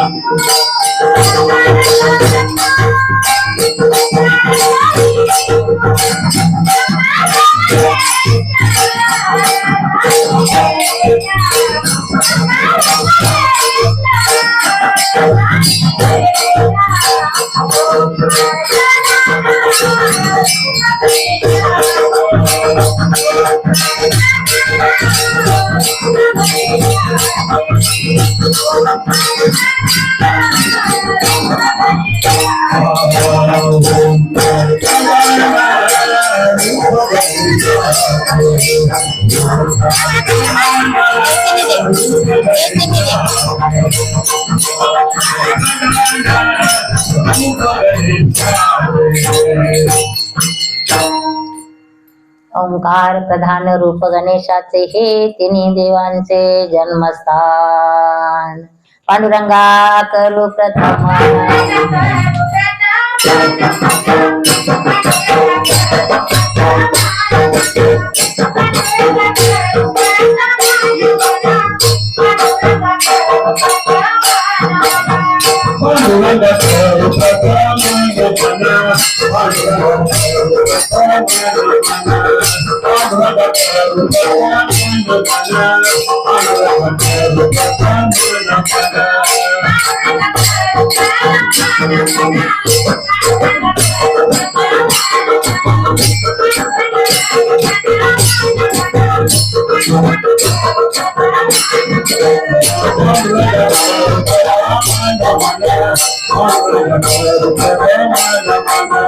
I'm Omkar प्रधान रूप गणेशाचे हे तिन्ही देवांचे जन्मस्थान. पांडुरंगा करू प्रथम. I'm gonna get it done. I'm gonna get it done. I'm gonna get it done. I'm gonna get it done. I'm gonna get it done. I'm gonna get it done. I'm gonna get it done. I'm gonna get it done. I'm gonna get it done. I'm gonna get Thank you.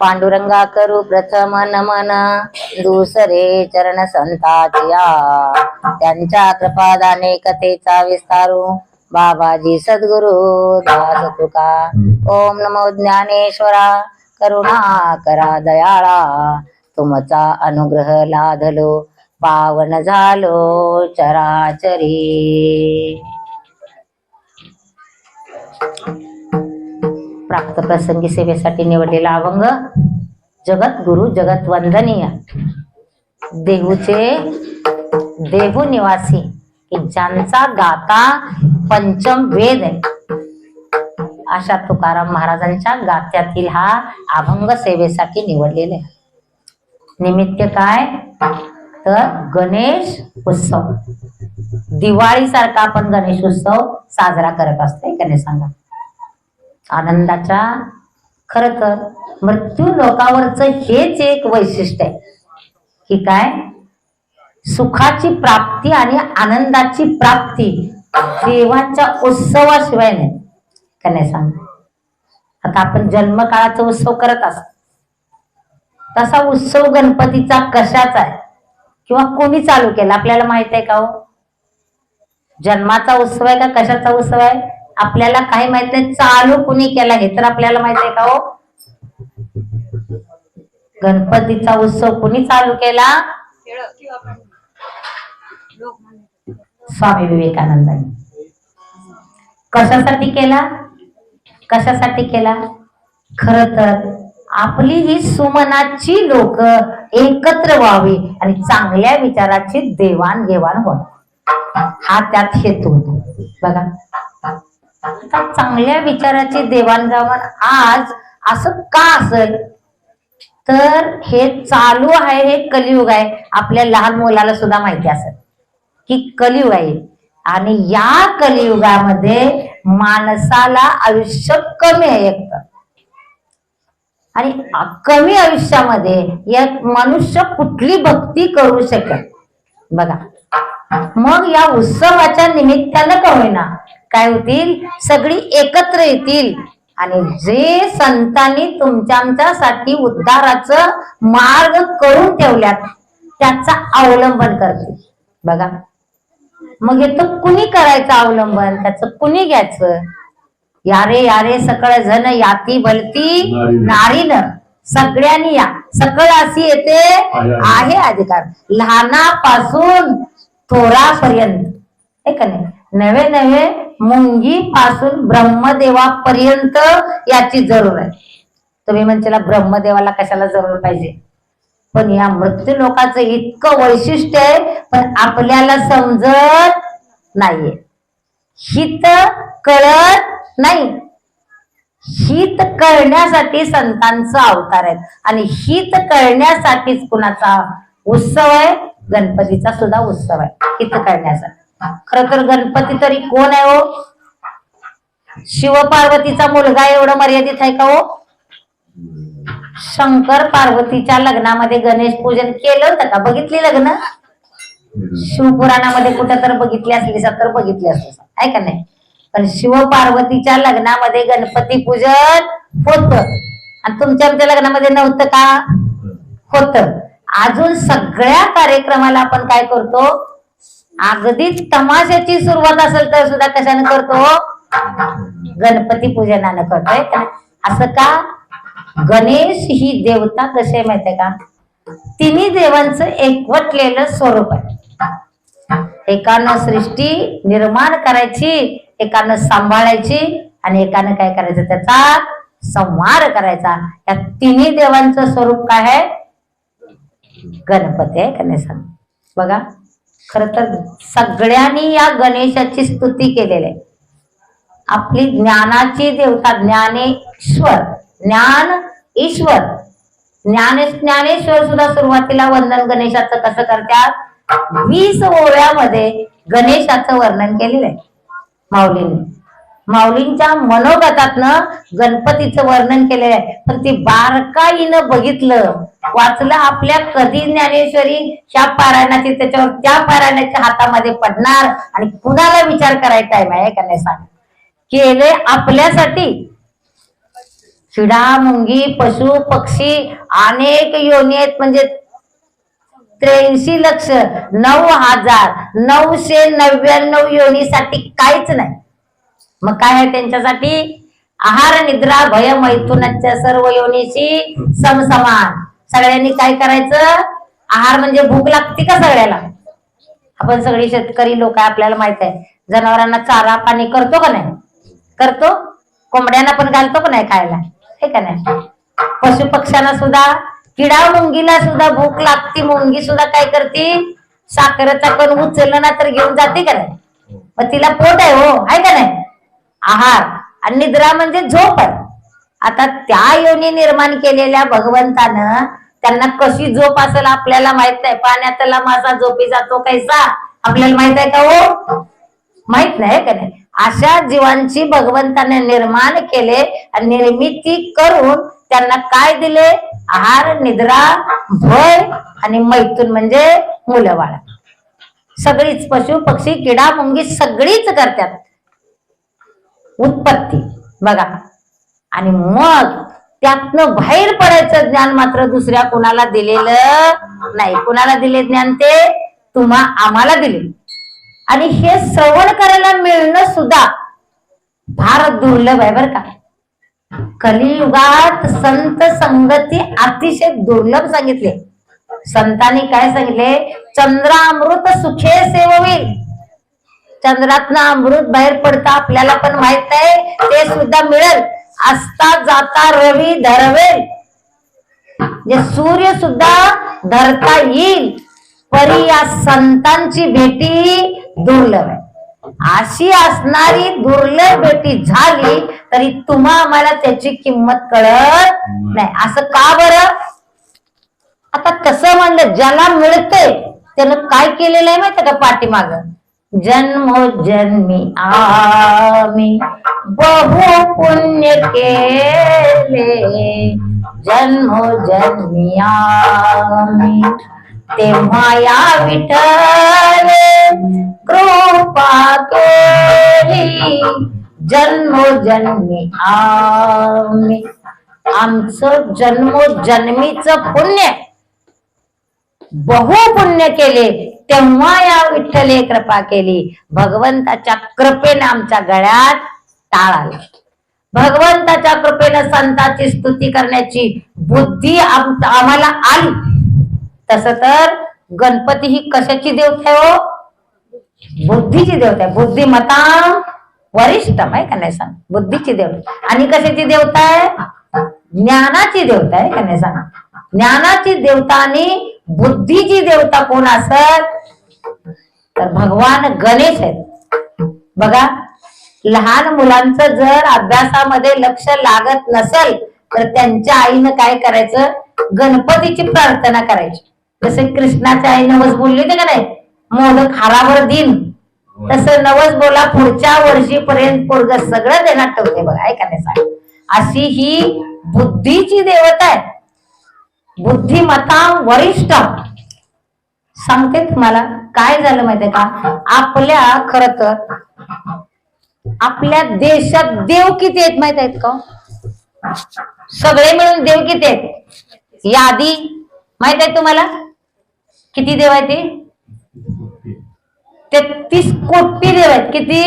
पांडुरंगा करू प्रथम नमन दुसरे चरण संतातिया त्यांच्या कृपादाने कथेचा विस्तारू बाबाजी सद्गुरु दास तुका। ओम नमो ज्ञानेश्वरा करुणा करा दयाळा। तुमचा अनुग्रह लाधलो पावन झालो चराचरी। प्राप्त प्रसंगी सेवेसाठी निवडलेला अभंग जगत गुरु जगत वंदनीय. देहूचे देहू निवासी की ज्यांचा गाता पंचम वेद आहे. अशा तुकाराम महाराजांच्या गात्यातील हा अभंग सेवेसाठी निवडलेले निमित्त काय? तर गणेश उत्सव. दिवाळीसारखा आपण गणेश उत्सव साजरा करत असतोय का सांगा. आनंदाच्या खर तर मृत्यू लोकावरच हेच एक वैशिष्ट्य आहे. की काय? सुखाची प्राप्ती आणि आनंदाची प्राप्ती देवाच्या उत्सवाशिवाय नाही. का नाही आता आपण जन्मकाळाचा उत्सव करत असतो. तसा उत्सव गणपतीचा कशाचा आहे? किंवा कोणी चालू केला? आपल्याला माहीत आहे का हो? जन्माचा उत्सव आहे का कशाचा उत्सव आहे? आपल्याला काही माहीत नाही. चालू कुणी केला हे तर आपल्याला माहीत आहे का हो? गणपतीचा उत्सव कुणी चालू केला? स्वामी विवेकानंदांनी. कशासाठी केला? कशासाठी केला? खर तर आपली ही सुमनाची लोक एकत्र व्हावी आणि चांगल्या विचाराची देवाणघेवाण व्हावी हा त्यात हेतू होता. बघा. आता चांगल्या विचाराची देवाणघेवाण आज असं का असेल? तर हे चालू आहे हे कलियुग आहे. आपल्या लहान मुलाला सुद्धा माहिती असेल की कलियुग आहे. आणि या कलियुगामध्ये माणसाला आयुष्य कमी आहे एक तर. आणि कमी आयुष्यामध्ये एक मनुष्य कुठली भक्ती करू शकेल? बघा. मग या उत्सवाच्या निमित्तानं का होईना? काय होतील? सगळी एकत्र येतील. आणि जे संतांनी तुमच्या आमच्यासाठी उद्धाराचं मार्ग करून ठेवल्यात त्याचा अवलंबन करतील. बघा. मग हे तर कुणी करायचं अवलंबन? त्याचं कुणी घ्यायचं? यारे यारे सकळ जण याती भलती नारीनं. सगळ्यांनी या. सकळ अशी येते. आहे अधिकार. लहानापासून थोरापर्यंत हे का नाही? नवे नवे मुंगी पासून ब्रह्मदेवापर्यंत याची जरूर आहे. तुम्ही म्हणतेला ब्रह्मदेवाला कशाला जरूर पाहिजे? पण या मृत्यू लोकांचं इतकं वैशिष्ट्य आहे पण आपल्याला समजत नाहीये. हित कळत नाही. हित कळण्यासाठी संतांचा अवतार आहे आणि हित कळण्यासाठीच कुणाचा उत्सव आहे? गणपतीचा सुद्धा उत्सव आहे इथं काढण्याचा खर तर गणपती तरी कोण आहे हो? शिवपार्वतीचा मुलगा एवढं मर्यादित आहे का हो? शंकर पार्वतीच्या लग्नामध्ये गणेश पूजन केलं होतं का? बघितली लग्न? शिवपुराणामध्ये कुठं तर बघितली असली तर बघितली असली. आहे का नाही? पण शिवपार्वतीच्या लग्नामध्ये गणपती पूजन होत. आणि तुमच्या आमच्या लग्नामध्ये नव्हतं का? होत. अजून सगळ्या कार्यक्रमाला आपण काय करतो? अगदी तमाशाची सुरुवात असेल तर सुद्धा कशाने करतो? गणपती पूजनानं करतोय का? असं का? गणेश ही देवता कशी आहे माहितीये का? तिन्ही देवांचं एकवटलेलं स्वरूप आहे. एकानं सृष्टी निर्माण करायची एकानं सांभाळायची आणि एकानं काय करायचं? त्याचा संहार करायचा. या तिन्ही देवांचं स्वरूप काय आहे? गणपती आहे गणेशान बघा खर तर सगळ्यांनी या गणेशाची स्तुती केलेली आहे. आपली ज्ञानाची देवता ज्ञानेश्वर ज्ञान ईश्वर ज्ञाने ज्ञानेश्वर सुद्धा सुरुवातीला वंदन गणेशाचं कसं करतात? वीस ओव्यामध्ये गणेशाचं वर्णन केलेलं आहे माऊलींनी. माऊलींच्या मनोगतातनं गणपतीचं वर्णन केलेलं आहे. पण ते बारकाईनं बघितलं. वाचलं आपल्या कधी ज्ञानेश्वरी? त्या पारायणाची त्याच्यावर त्या पारायणाच्या हातामध्ये पडणार. आणि कुणाला विचार करायचा टाइम आहे का नाही सांग? केले आपल्यासाठी. शिडा मुंगी पशु पक्षी अनेक योनी आहेत. म्हणजे त्र्याऐंशी लक्ष नऊ हजार नऊशे नव्याण्णव योनीसाठी काहीच नाही. मग काय आहे त्यांच्यासाठी? आहार निद्रा भय मैथुनाच्या सर्व योनीशी समसमान. सगळ्यांनी काय करायचं? आहार म्हणजे भूक लागते का सगळ्याला? आपण सगळी शेतकरी लोक आहे आपल्याला माहीत आहे. जनावरांना चारा पाणी करतो का नाही? करतो. कोंबड्यांना पण घालतो का नाही खायला? हे का नाही? पशु पक्ष्यांना सुद्धा किडा मुंगीला सुद्धा भूक लागती मुंगी सुद्धा काय करते? साखरेचा कण उचललं ना तर घेऊन जाते का नाही? मग तिला पोट आहे हो आहे का नाही? आहार आणि निद्रा म्हणजे झोप. आहे आता त्या योनी निर्माण केलेल्या भगवंतानं त्यांना कशी झोप असेल आपल्याला माहीत नाही. पाण्यातला मासा झोपी जातो कैसा? आपल्याला माहीत आहे का हो? माहीत नाही का नाही? अशा जीवांची भगवंताने निर्माण केले आणि निर्मिती करून त्यांना काय दिले? आहार निद्रा भय आणि मैथून म्हणजे मुलं बाळा सगळीच पशु पक्षी किडा मुंगी सगळीच करतात. उत्पत्ती. बघा. आणि मग त्यातनं बाहेर पडायचं ज्ञान मात्र दुसऱ्या कुणाला दिलेलं नाही. कुणाला दिले ज्ञान ते? तुम्हा आम्हाला दिले. आणि हे श्रवण करायला मिळणं सुद्धा फार दुर्लभ आहे बरं का. कलियुगात संत संगती अतिशय दुर्लभ सांगितले. संतांनी काय सांगितले? चंद्रामृत सुखे सेववी. चंद्रातनं अमृत बाहेर पडतं आपल्याला पण माहीत आहे ते सुद्धा मिळेल. असता जाता रवी धरवेल. जे सूर्य सुद्धा धरता येईल परी या संतांची भेटी दुर्लभ आहे. अशी असणारी दुर्लभ भेटी झाली तरी तुम्हा आम्हाला त्याची किंमत कळत नाही. असं का बरं? आता कसं म्हणलं ज्याला मिळतंय त्यानं काय केलेलं आहे माहिती का पाठीमाग? जन्मोजन्मी आमी बहु पुण्य केले. जन्मोजन्मी आमी तेव्हा या विठल कृपा केली. जन्मोजन्मी आम्ही आमचं जन्मोजन्मीच पुण्य बहु पुण्य केले. तेव्हा या विठ्ठले कृपा केली. भगवंताच्या कृपेने आमच्या गळ्यात टाळ आला. भगवंताच्या कृपेनं संतांची स्तुती करण्याची बुद्धी आम्हाला आली. तस तर गणपती ही कशाची देवता आहे हो? बुद्धीची देवता आहे. बुद्धिमता वरिष्ठ आहे का नाही सांग? बुद्धीची देवता आणि कशाची देवता आहे? ज्ञानाची देवता आहे का नाही सांग? ज्ञानाची देवता आणि बुद्धीची देवता कोण असत? तर भगवान गणेश आहेत. बघा लहान मुलांचं जर अभ्यासामध्ये लक्ष लागत नसेल तर त्यांच्या आईनं काय करायचं? गणपतीची प्रार्थना करायची. जसे कृष्णाच्या आई नवस बोलली होती का नाही? मोदक हारावर दिन. तसं नवस बोला पुढच्या वर्षीपर्यंत पोरग सगळं देण्यात ठेवते बघा. ऐका नाही सांग. अशी ही बुद्धीची देवता आहे बुद्धिमत्ता वरिष्ठ. सांगते तुम्हाला. काय झालं माहितीये का? आपल्या खर तर आपल्या देशात देव किती आहेत माहीत आहेत का? सगळे मिळून देव किती आहेत? यादी माहीत आहे तुम्हाला? किती देव आहे ते? तेहतीस कोटी देव आहेत. किती?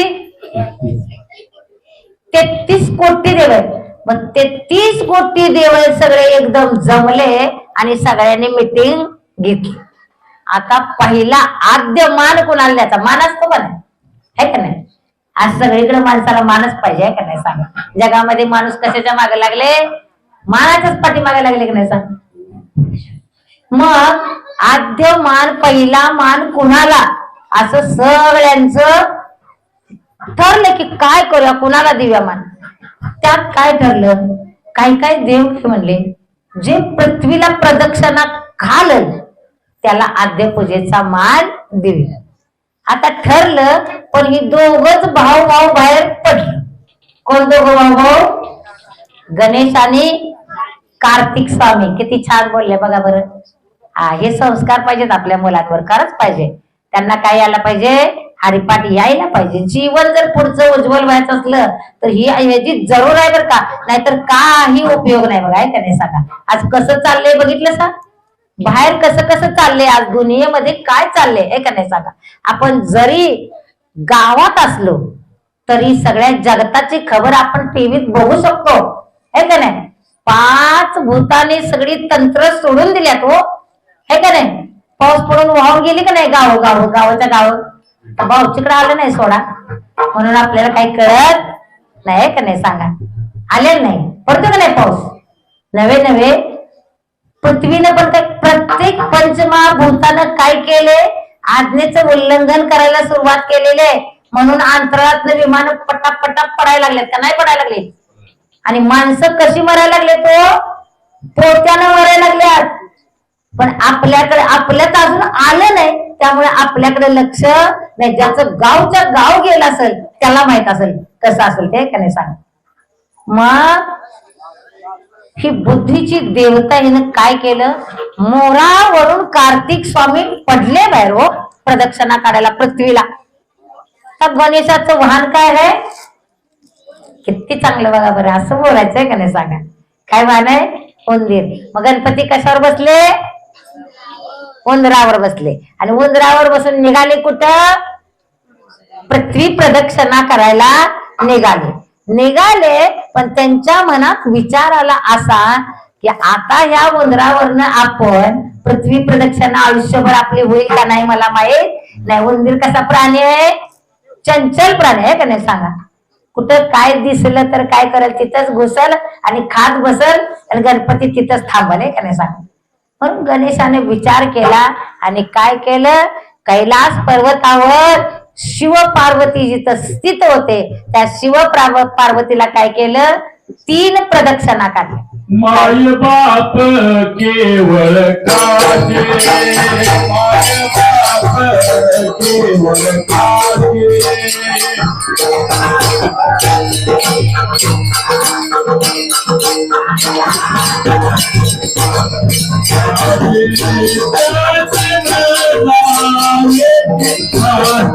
तेहतीस कोटी देव आहेत. मग तेहतीस कोटी देव आहेत सगळे एकदम जमले आणि सगळ्यांनी मिटिंग घेतली. आता पहिला आद्य मान कोणाला द्यायचा? मान असतो का नाही है का नाही? आज सगळीकडे माणसाला मानच पाहिजे का नाही? सांगा. जगामध्ये माणूस कशाच्या मागे लागले? मानाच्याच पाठी मागे लागले की नाही सांग. मग आद्य मान पहिला मान कुणाला? असं सगळ्यांचं ठरलं की काय करूया? कुणाला देऊया मान? त्यात काय ठरलं? काही काही देव म्हणले जे पृथ्वीला प्रदक्षिणा घालल त्याला आद्य पूजेचा मान देऊया आता ठरलं पण ही दोघच भाऊ भाऊ बाहेर पडलं. कोण दोघं भाऊ भाऊ गणेश आणि कार्तिक स्वामी. किती छान बोलले बघा बरं. हा हे संस्कार पाहिजेत आपल्या मुलांवर खरंच पाहिजे. त्यांना काय यायला पाहिजे? हरिपाठ यायला पाहिजे. जीवन जर पुढचं उज्ज्वल व्हायचं असलं तर ही ह्याची जरूर आहे बरं का. नाहीतर काही उपयोग नाही बघा त्याने सांगा. आज कसं चाललंय बघितलं सा बाहेर कसं कसं चाललंय आज दुनियेमध्ये? काय चाललंय? हे का नाही सांगा? आपण जरी गावात असलो तरी सगळ्या जगताची खबर आपण टीव्हीत बघू शकतो. हे का नाही? पाच भूताने सगळी तंत्र सोडून दिल्यात हो. हे का नाही? पाऊस पडून वाहून गेली का नाही गाव गाव गावाच्या गाव? भाऊचीकडे आलं नाही सोडा. म्हणून आपल्याला काही कळत नाही का नाही सांगा? आले नाही. पडतो का नाही पाऊस? नवे नवे. पृथ्वीनं पण काही प्रत्येक पंचमहाभूतानं काय केले? आज्ञेचं उल्लंघन करायला सुरुवात केलेली आहे. म्हणून अंतराळातनं विमान पटापटा पडायला लागलेत का? नाही पडायला लागले. आणि माणसं कशी मरायला लागले तो? पोत्यानं मरायला लागल्यात पण आपल्याकडे आपल्यात अजून आलं नाही. त्यामुळे आपल्याकडे लक्ष नाही. ज्याचं गावच्या गाव गेलं असेल त्याला माहीत असेल. कसं असेल ते? का नाही सांग. मग ही बुद्धीची देवता हिनं काय केलं? मोरावरून कार्तिक स्वामी पडले बाहेर हो प्रदक्षिणा काढायला पृथ्वीला. तर गणेशाचं वाहन काय आहे? किती चांगलं बघा बरं असं बोलायचंय का नाही सांगा? काय वाहन आहे? उंदीर. मग गणपती कशावर बसले? उंदरावर बसले. आणि उंदरावर बसून निघाले कुठं? पृथ्वी प्रदक्षिणा करायला निघाले. निघाले पण त्यांच्या मनात विचार आला असा की आता ह्या उंदरावरनं आपण पृथ्वी प्रदक्षिणा आयुष्यभर आपली होईल का नाही मला माहीत? नाही उंदीर कसा प्राणी आहे? चंचल प्राणी आहे का नाही सांगा? कुठं काय दिसलं तर काय करेल तिथंच घुसल आणि खात बसल आणि गणपती तिथंच थांबल आहे का नाही सांगा? म्हणून गणेशाने विचार केला आणि काय केलं? कैलास पर्वतावर शिव पार्वती जिथं स्थित होते त्या शिव पार्वतीला काय केलं? तीन प्रदक्षिणा काढल्या. माय बाप केवळ काजे. माय बाप केवळ काजे.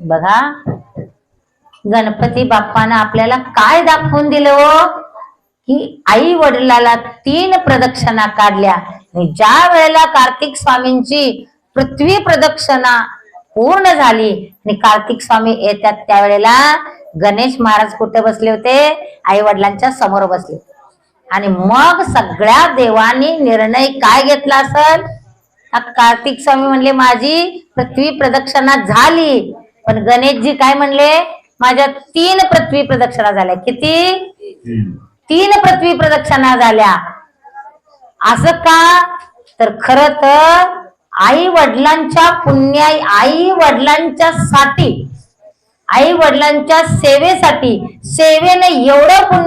बघा गणपती बाप्पानं आपल्याला काय दाखवून दिलं हो? की आई वडिलाला तीन प्रदक्षिणा काढल्या. आणि ज्या वेळेला कार्तिक स्वामींची पृथ्वी प्रदक्षिणा पूर्ण झाली आणि कार्तिक स्वामी येतात त्यावेळेला गणेश महाराज कुठे बसले होते? आई वडिलांच्या समोर बसले. आणि मग सगळ्या देवांनी निर्णय काय घेतला असल? कार्तिक स्वामी म्हणले माझी पृथ्वी प्रदक्षिणा झाली. पण गणेशजी काय म्हणले माझ्या तीन पृथ्वी प्रदक्षिणा झाल्या. किती? तीन. पृथ्वी प्रदक्षिणा झाल्या. असं का? तर खर तर आई वडिलांच्या पुण्या आई वडिलांच्या साठी आई वडिलांच्या सेवेसाठी सेवेने एवढं पुण्य